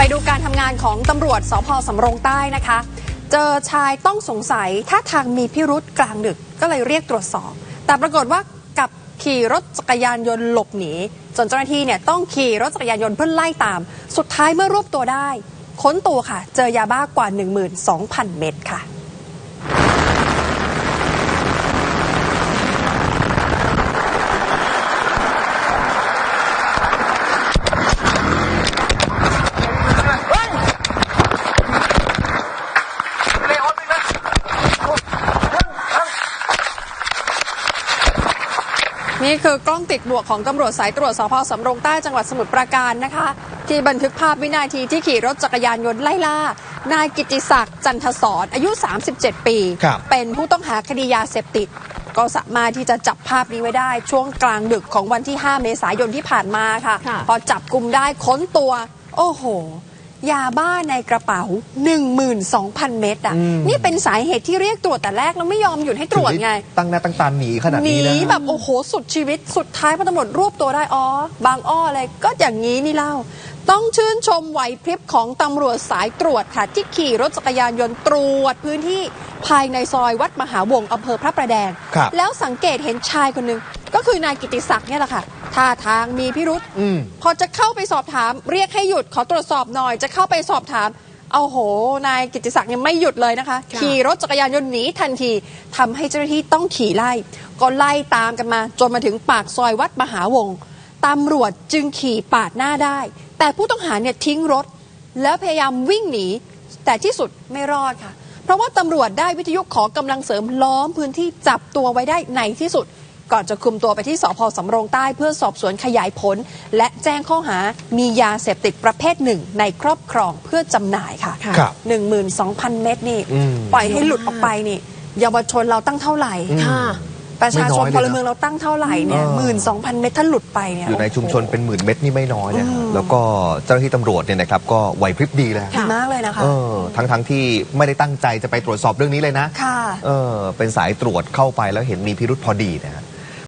ไปดูการทำงานของตำรวจสพสำโรงใต้นะคะ เจอชายต้องสงสัยท่าทางมีพิรุษกลางดึกก็เลยเรียกตรวจสอบ แต่ปรากฏว่ากับขี่รถจักรยานยนต์หลบหนี จนเจ้าหน้าที่เนี่ยต้องขี่รถจักรยานยนต์เพื่อไล่ตาม สุดท้ายเมื่อรวบตัวได้ ค้นตัวค่ะ เจอยาบ้ากว่า 12,000 เม็ดค่ะ นี่คือกล้องติดบวกของตำรวจสายตรวจสพสำโรงใต้จังหวัดสมุทรปราการนะคะ ที่บันทึกภาพวินาทีที่ขี่รถจักรยานยนต์ไล่ล่า นายกิติศักดิ์จันทศรอายุ 37 ปีครับเป็นผู้ต้องหาคดียาเสพติด ก็สามารถที่จะจับภาพนี้ไว้ได้ ช่วงกลางดึกของวันที่ 5 เมษายนที่ผ่านมาค่ะค่ะพอจับกลุ่มได้ค้นตัว โอ้โห ยาบ้าในกระเป๋า 12,000 เม็ดอะ อืม นี่เป็นสาเหตุที่เรียกตรวจแต่แรกแล้วไม่ยอมหยุดให้ตรวจไง ตั้งหน้าตั้งตาหนีขนาดหนีนี้นะแบบโอ้โหสุดชีวิตสุดท้ายพอตำรวจรวบตัวได้อ๋อบางอ้ออะไรก็อย่างนี้นี่เล่า ต้องชื่นชมไหวพริบของตำรวจสายตรวจค่ะ ที่ขี่รถจักรยานยนต์ตรวจพื้นที่ภายในซอยวัดมหาวงศ์อำเภอพระประแดง ครับ แล้วสังเกตเห็นชายคนหนึ่งก็คือนายกิติศักดิ์เนี่ยแหละค่ะ ท่าทางมีพิรุษอืม พอจะเข้าไปสอบถาม เรียกให้หยุดขอตรวจสอบหน่อย จะเข้าไปสอบถาม เอาโห นายกิติศักดิ์เนี่ยไม่หยุดเลยนะคะ ค่ะ ขี่รถจักรยานยนต์หนีทันทีทำให้เจ้าหน้าที่ต้องขี่ไล่ ก็ไล่ตามกันมา จนมาถึงปากซอยวัดมหาวงศ์ตำรวจจึงขี่ปาดหน้าได้ แต่ผู้ต้องหาเนี่ยทิ้งรถ แล้วพยายามวิ่งหนี แต่ที่สุดไม่รอดค่ะ เพราะว่าตำรวจได้วิทยุขอกำลังเสริมล้อมพื้นที่จับตัวไว้ได้ในที่สุด ก่อนจะคุมตัวไปที่สพสำโรงใต้เพื่อสอบสวนขยายผล และแจ้งข้อหามียาเสพติดประเภทหนึ่ง ในครอบครองเพื่อจำหน่ายค่ะค่ะครับ12,000เม็ดนี่ อืม ปล่อยให้หลุดออกไปนี่เยาวชนเราตั้งเท่าไหร่ อืม ค่ะ ประชาชนไม่น้อยเลยนะพลเมืองเราตั้งเท่าไหร่เนี่ยเออ หมื่นสองพันเม็ดถ้าหลุดไปเนี่ย อยู่ในชุมชนโอ้โหเป็นหมื่นเม็ดนี่ไม่น้อยนะฮะอืม แล้วก็เจ้าหน้าที่ตำรวจเนี่ยนะครับก็ไหวพริบดีเลยดีมากเลยนะคะ เออทั้งทั้งที่ไม่ได้ตั้งใจจะไปตรวจสอบเรื่องนี้เลยนะค่ะ เออเป็นสายตรวจเข้าไปแล้วเห็นมีพิรุษพอดีนะฮะ